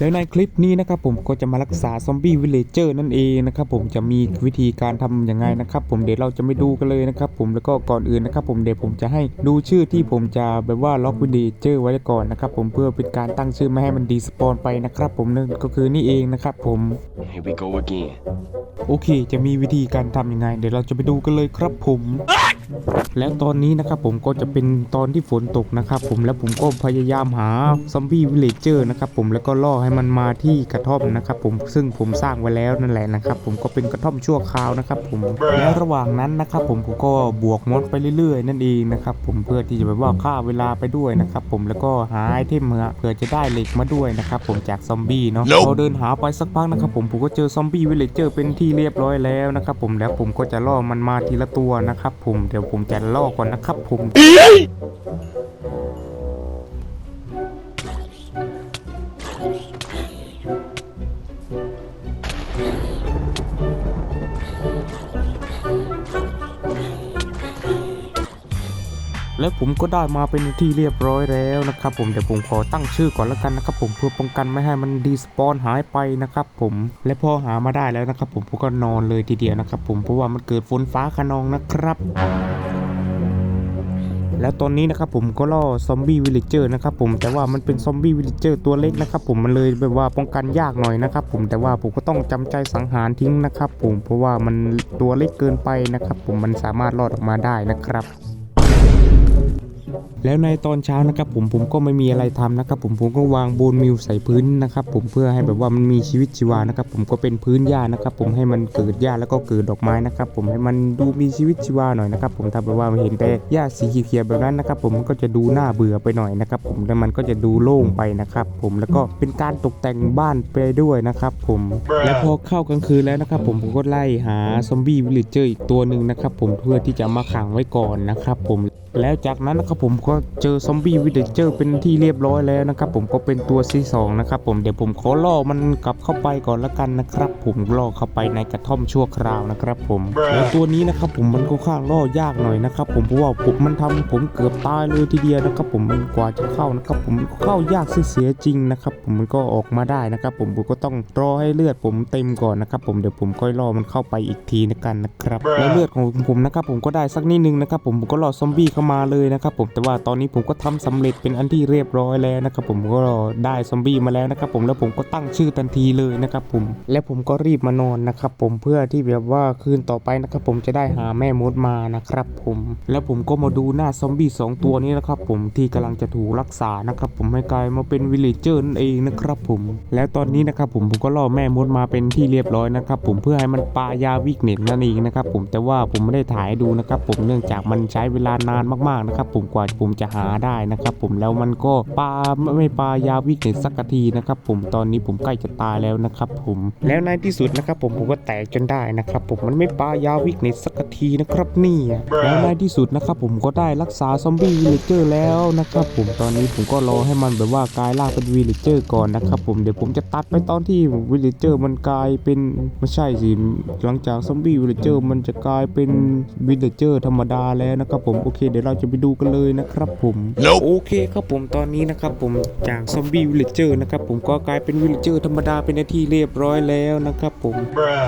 แล้วในคลิปนี้นะครับผมก็จะมารักษาซอมบี้วิลเลเจอร์นั่นเองนะครับผมจะมีวิธีการทำยังไงนะครับผมเดี๋ยวเราจะไปดูกันเลยนะครับผมแล้วก็ก่อนอื่นนะครับผมเดี๋ยวผมจะให้ดูชื่อที่ผมจะแบบว่าล็อกวิลเลเจอร์ไว้ก่อนนะครับผมเพื่อเป็นการตั้งชื่อไม่ให้มันดีสปอนไปนะครับผมนั่นก็คือนี่เองนะครับผม Here we go again. โอเค จะมีวิธีการทำยังไง เดี๋ยวเราจะไปดูกันเลยครับผม แล้วตอนนี้นะครับผมก็จะเป็นตอนที่ฝนตกนะครับผมแล้วผมก็พยายามหาซอมบี้วิลเลเจอร์นะครับผมแล้วก็ล่อให้มันมาที่กระท่อมนะครับผมซึ่งผมสร้างไว้แล้วนั่นแหละนะครับผมก็เป็นกระท่อมชั่วคราวนะครับผมแล้วระหว่างนั้นนะครับผมผมก็บวกมอดไปเรื่อย ๆ นั่นเองนะครับผมเพื่อที่จะแบบว่าฆ่าเวลาไปด้วยนะครับผมแล้วก็หาไอเทมเเพื่อจะได้เหล็กมาด้วยนะครับผมจากซอมบี้เนาะ Nope พอเดินหาไปสักพักนะครับผมผมก็เจอซอมบี้วิลเลเจอร์เป็นที่เรียบร้อยแล้วนะครับผมแล้วผมก็จะล่อมันมาทีละตัวนะครับผมเดี๋ยวี๋ยวผมจะล่อก่อนนะครับผม แล้วผมก็ได้มาเป็นที่เรียบร้อยแล้วนะครับ ผมเดี๋ยวผมขอตั้งชื่อก่อนแล้วกันนะครับ ผมเพื่อป้องกันไม่ให้มันดีสปอนหายไปนะครับ ผมและพอหามาได้แล้วนะครับ ผมผมก็นอนเลยทีเดียวนะครับ ผมเพราะว่ามันเกิดฝนฟ้าขนองนะครับแล้วตอนนี้นะครับผมก็ล่อซอมบี้วิลเลเจอร์นะครับผมแต่ว่ามันเป็นซอมบี้วิลเลเจอร์ตัวเล็กนะครับผมมันเลยแบบว่าป้องกันยากหน่อยนะครับผมแต่ว่าผมก็ต้องจำใจสังหารทิ้งนะครับผมเพราะว่ามันตัวเล็กเกินไปนะครับผมมันสามารถรอดออกมาได้นะครับ แล้วในตอนเช้านะครับผมผมก็ไม่มีอะไรทำนะครับผมผมก็วางโบนมิลใส่พื้นนะครับผมเพื่อให้แบบว่ามันมีชีวิตชีวานะครับผมก็เป็นพื้นหญ้านะครับผมให้มันเกิดหญ้าแล้วก็เกิดดอกไม้นะครับผมให้มันดูมีชีวิตชีวาหน่อยนะครับผมถ้าแบบว่าเห็นแต่หญ้าสีเขียวๆแบบนั้นนะครับผมมันก็จะดูน่าเบื่อไปหน่อยนะครับผมแล้วมันก็จะดูโล่งไปนะครับผมแล้วก็เป็นการตกแต่งบ้านไปด้วยนะครับผมแล้วพอเข้ากลางคืนแล้วนะครับผมผมก็ไล่หาซอมบี้วิลเลเจอร์อีกตัวหนึ่งนะครับผมเพื่อที่จะมาขังไว้ก่อนนะครับผม แล้วจากนั้นนะครับผมก็เจอซอมบี้วิลเลเจอร์เป็นที่เรียบร้อยแล้วนะครับผมก็เป็นตัวที่สองนะครับผมเดี๋ยวผมขอล่อมันกลับเข้าไปก่อนละกันนะครับ ผมล่อเข้าไปในกระท่อมชั่วคราวนะครับผมแล้วตัวนี้นะครับผมมันก็ข้างล่อยากหน่อยนะครับผมเพราะว่าผมมันทำผมเกือบตายเลยทีเดียวนะครับผมมันกว่าจะเข้านะครับผมเข้ายากเสียจริงนะครับผมมันก็ออกมาได้นะครับผมผมก็ต้องรอให้เลือดผมเต็มก่อนนะครับผมเดี๋ยวผมค่อยล่อมันเข้าไปอีกทีนะกันนะครับแล้วเลือดของผมนะครับผมก็ได้สักนิดนึงนะครับผมผมก็ล่อซอมบี้เข้ามาเลยนะครับผมแต่ว่าตอนนี้ผมก็ทำสำเร็จเป็นอันที่เรียบร้อยแล้วนะครับผมก็ได้ซอมบี้มาแล้วนะครับผมแล้วผมก็ตั้งชื่อทันทีเลยนะครับผมและผมก็รีบมานอนนะครับผมเพื่อที่แบบว่าคืนต่อไปนะครับผมจะได้หาแม่มดมานะครับผมแล้วผมก็มาดูหน้าซอมบี้สองตัวนี้นะครับผมที่กำลังจะถูกรักษานะครับผมให้กลายมาเป็นวิลเลเจอร์นั่นเองนะครับผมแล้วตอนนี้นะครับผมผมก็ล่อแม่มดมาเป็นที่เรียบร้อยนะครับผมเพื่อให้มันปายาวิกเน็ตนั่นเองนะครับผมแต่ว่าผมไม่ได้ถ่ายดูนะครับผมเนื่องจากมันใช้เวลานานมากๆนะครับ ผมกว่าผมจะหาได้นะครับ ผมแล้วมันก็ปาไม่ปลายาวิกเน็ตสักทีนะครับ ผมตอนนี้ผมใกล้จะตายแล้วนะครับผมแล้วในที่สุดนะครับ ผมผมก็แตกจนได้นะครับ ผมมันไม่ปลายาวิกเน็ตสักทีนะครับนี่แล้วในที่สุดนะครับ ผมก็ได้รักษาซอมบี้วิลเลเจอร์แล้วนะครับ ผมตอนนี้ผมก็รอให้มันแบบว่ากลายร่างเป็นวิลเลเจอร์ก่อนนะครับ ผมเดี๋ยวผมจะตัดไปตอนที่วิลเลเจอร์มันกลายเป็นไม่ใช่สิหลังจากซอมบี้วิลเลเจอร์มันจะกลายเป็นวิลเลเจอร์ธรรมดาแล้วนะครับ ผมโอเคเดี๋ยวเราจะไปดูกันเลยนะครับผม Nope โอเคครับผมตอนนี้นะครับผมจากซอมบี้วิลเลเจอร์นะครับผมก็กลายเป็นวิลเลเจอร์ธรรมดาเป็นที่เรียบร้อยแล้วนะครับผม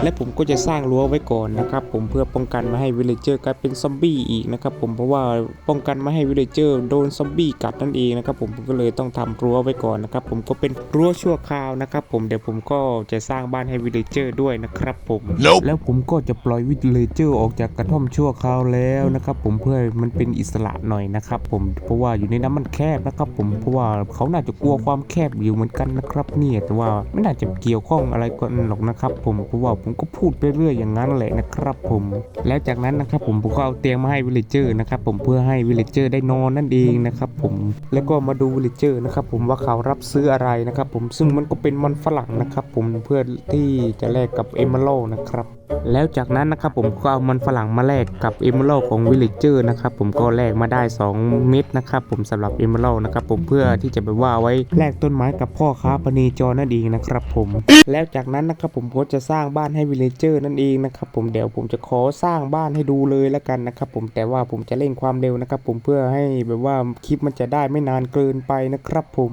และผมก็จะสร้างรั้วไว้ก่อนนะครับผมเพื่อป้องกันไม่ให้วิลเลเจอร์กลายเป็นซอมบี้อีกนะครับผมเพราะว่าป้องกันไม่ให้วิลเลเจอร์โดนซอมบี้กัดนั่นเองนะครับผมผมก็เลยต้องทำรั้วไว้ก่อนนะครับผมก็เป็นรั้วชั่วคราวนะครับผมเดี๋ยวผมก็จะสร้างบ้านให้วิลเลเจอร์ด้วยนะครับผม Nope แล้วผมก็จะปล่อยวิลเลเจอร์ออกจากกระท่อมชั่วคราวแล้วนะครับผมเพื่อให้มันเป็นอิสระหน่อยนะครับผมเพราะว่าอยู่ในนั้นมันแคบนะครับผมเพราะว่าเขาน่าจะกลัวความแคบอยู่เหมือนกันนะครับเนี่ยแต่ว่าไม่น่าจะเกี่ยวข้องอะไรกันหรอกนะครับ ผมเพราะว่าผมก็พูดไปเรื่อยอย่างนั้นแหละนะครับ ผมแล้วจากนั้นนะครับผมผมก็เอาเตียงมาให้วิลเลจเจอร์นะครับผมเพื่อให้วิลเลจเจอร์ได้นอนนั่นเองนะครับผมแล้วก็มาดูวิลเลจเจอร์นะครับผมว่าเขารับซื้ออะไรนะครับผมซึ่งมันก็เป็นมันฝรั่งนะครับผมเพื่อที่จะแลกกับเอม r ร d นะครับ แล้วจากนั้นนะครับผมก็เอามันฝรั่งมาแลกกับเอมเมลโลของวิลเลจเจอร์นะครับผมก็แลกมาได้ 2 เม็ดนะครับผมสำหรับเอมเมลโลนะครับผมเพื่อที่จะไปว่าไว้แลกต้นไม้กับพ่อค้าปณีจอนั่นเองนะครับผม แล้วจากนั้นนะครับผมก็จะสร้างบ้านให้วิลเลจเจอร์นั่นเองนะครับผมเดี๋ยวผมจะขอสร้างบ้านให้ดูเลยละกันนะครับผมแต่ว่าผมจะเร่งความเร็วนะครับผมเพื่อให้แบบว่าคลิปมันจะได้ไม่นานเกินไปนะครับผม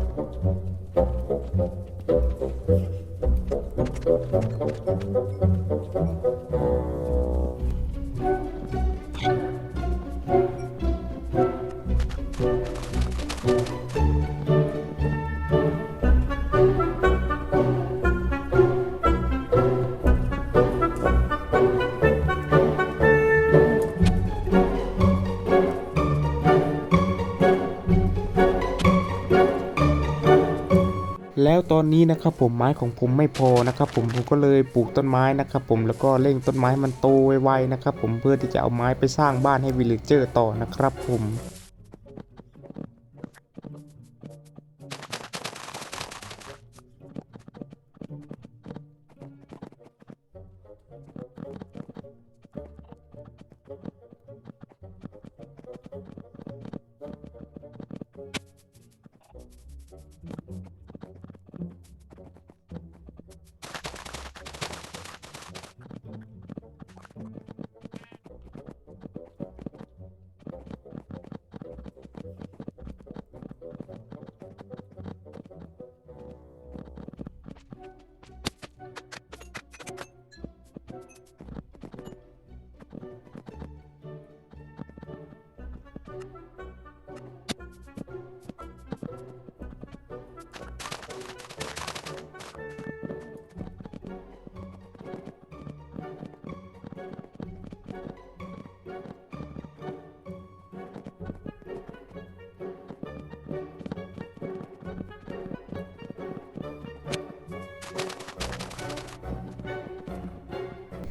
Thank you. แล้วตอนนี้นะครับผมไม้ของผมไม่พอนะครับผมผมก็เลยปลูกต้นไม้นะครับผมแล้วก็เร่งต้นไม้มันโตไวๆนะครับผมเพื่อที่จะเอาไม้ไปสร้างบ้านให้วิลเลจเจอร์ต่อนะครับผม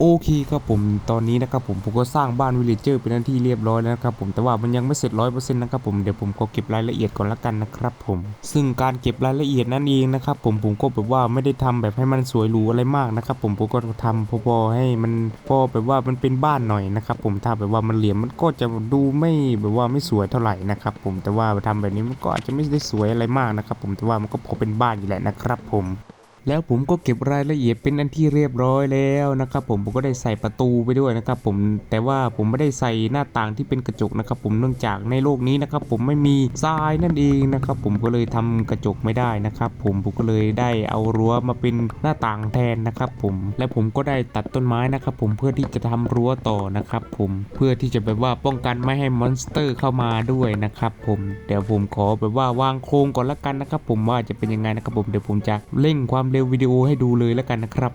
โอเคครับผมตอนนี้นะครับผมผมก็สร้างบ้านวิลเลจเจอร์เป็นที่เรียบร้อยแล้วนะครับผมแต่ว่ามันยังไม่เสร็จร้อยเปอร์เซ็นต์นะครับผมเดี๋ยวผมก็เก็บรายละเอียดก่อนละกันนะครับผมซึ่งการเก็บรายละเอียดนั่นเองนะครับผมผมก็แบบว่าไม่ได้ทำแบบให้มันสวยหรูอะไรมากนะครับผมผมก็ทำพอๆให้มันพอแบบว่ามันเป็นบ้านหน่อยนะครับผมถ้าแบบว่ามันเหลี่ยมมันก็จะดูไม่แบบว่าไม่สวยเท่าไหร่นะครับผมแต่ว่าทำแบบนี้มันก็อาจจะไม่ได้สวยอะไรมากนะครับผมแต่ว่ามันก็พอเป็นบ้านอยู่แหละนะครับผม แล้วผมก็เก็บรายละเอียดเป็นอันที่เรียบร้อยแล้วนะครับผมผมก็ได้ใส่ประตูไปด้วยนะครับผมแต่ว่าผมไม่ได้ใส่หน้าต่างที่เป็นกระจกนะครับผมเนื่องจากในโลกนี้นะครับผมไม่มีทรายนั่นเองนะครับผมก็เลยทำกระจกไม่ได้นะครับผมผมก็เลยได้เอารั้วมาเป็นหน้าต่างแทนนะครับผมและผมก็ได้ตัดต้นไม้นะครับผมเพื่อที่จะทำรั้วต่อนะครับผมเพื่อที่จะแบบว่าป้องกันไม่ให้มอนสเตอร์เข้ามาด้วยนะครับผมเดี๋ยวผมขอแบบว่าวางโครงก่อนละกันนะครับผมว่าจะเป็นยังไงนะครับผมเดี๋ยวผมจะเร่งความเร็ววิดีโอให้ดูเลยแล้วกันนะครับ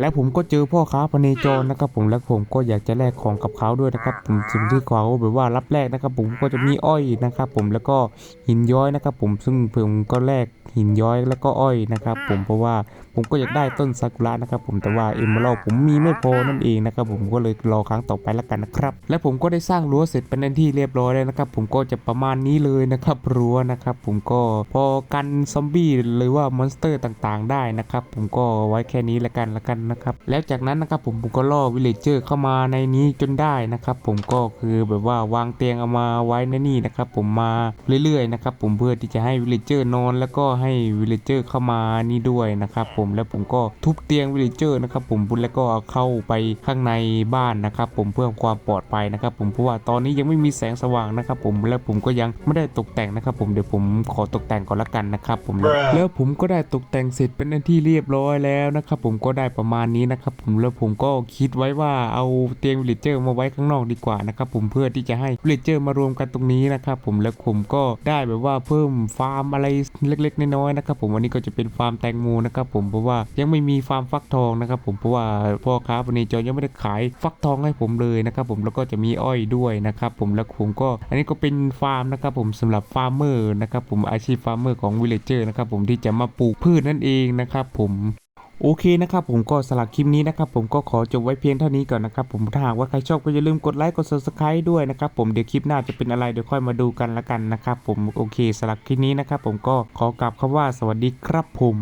แล้วผมก็เจอพ่อค้าพเนจรนะครับผมและผมก็อยากจะแลกของกับเขาด้วยนะครับผมสิ่งที่เขาแบบว่ารับแลกนะครับผมก็จะมีอ้อยนะครับผมแล้วก็หินย้อยนะครับผมซึ่งผมก็แลก หินย้อยแล้วก็อ้อยนะครับ ผมเพราะว่าผมก็อยากได้ต้นซากุระนะครับ ผมแต่ว่าเอมเมอรัลผมมีไม่พอนั่นเองนะครับ ผมก็เลยรอครั้งต่อไปแล้วกันนะครับและผมก็ได้สร้างรั้วเสร็จเป็นที่เรียบร้อยแล้วนะครับ ผมก็จะประมาณนี้เลยนะครับรั้วนะครับ ผมก็พอกันซอมบี้หรือว่ามอนสเตอร์ต่างๆ ได้นะครับ ผมก็ไว้แค่นี้แล้วกันแล้วกันนะครับแล้วจากนั้นนะครับผมผมก็ล่อวิลเลจเจอร์เข้ามาในนี้จนได้นะครับ ผมก็คือแบบว่าวางเตียงเอามาไว้ในนี่นะครับ ผมมาเรื่อยๆนะครับ ผมเพื่อที่จะให้วิลเลจเจอร์นอนแล้วก็ใให้วิลเลจเจอร์เข้ามานี่ด้วยนะครับผมแล้วผมก็ทุบเตียงวิลเลจเจอร์นะครับผมแล้วก็เข้าไปข้างในบ้านนะครับผมเพื่อความปลอดภัยนะครับผมเพราะว่าตอนนี้ยังไม่มีแสงสว่างนะครับผมแล้วผมก็ยังไม่ได้ตกแต่งนะครับผมเดี๋ยวผมขอตกแต่งก่อนละกันนะครับผมแล้วผมก็ได้ตกแต่งเสร็จเป็นที่เรียบร้อยแล้วนะครับผมก็ได้ประมาณนี้นะครับผมแล้วผมก็คิดไว้ว่าเอาเตียงวิลเลจเจอร์มาไว้ข้างนอกดีกว่านะครับผมเพื่อที่จะให้วิลเลจเจอร์มารวมกันตรงนี้นะครับผมแล้วผมก็ได้แบบว่าเพิ่มฟาร์มอะไรเล็กๆน้น้อยนะครับผมวันนี้ก็จะเป็นฟาร์มแตงโมนะครับผมเพราะว่ายังไม่มีฟาร์มฟักทองนะครับผมเพราะว่าพ่อค้าปณีจรยังไม่ได้ขายฟักทองให้ผมเลยนะครับผมแล้วก็จะมีอ้อยด้วยนะครับผมแล้วผมก็อันนี้ก็เป็นฟาร์มนะครับผมสำหรับฟาร์มเมอร์นะครับผมอาชีพฟาร์มเมอร์ของวิลเลเจอร์นะครับผมที่จะมาปลูกพืชนั่นเองนะครับผม โอเคนะครับผมก็สลักคลิปนี้นะครับผมก็ขอจบไว้เพียงเท่านี้ก่อนนะครับผมถ้าหากว่าใครชอบก็อย่าลืมกดไลค์กด subscribe ด้วยนะครับผมเดี๋ยวคลิปหน้าจะเป็นอะไรเดี๋ยวค่อยมาดูกันละกันนะครับผมโอเคสลักคลิปนี้นะครับผมก็ขอกลับคำว่าสวัสดีครับผม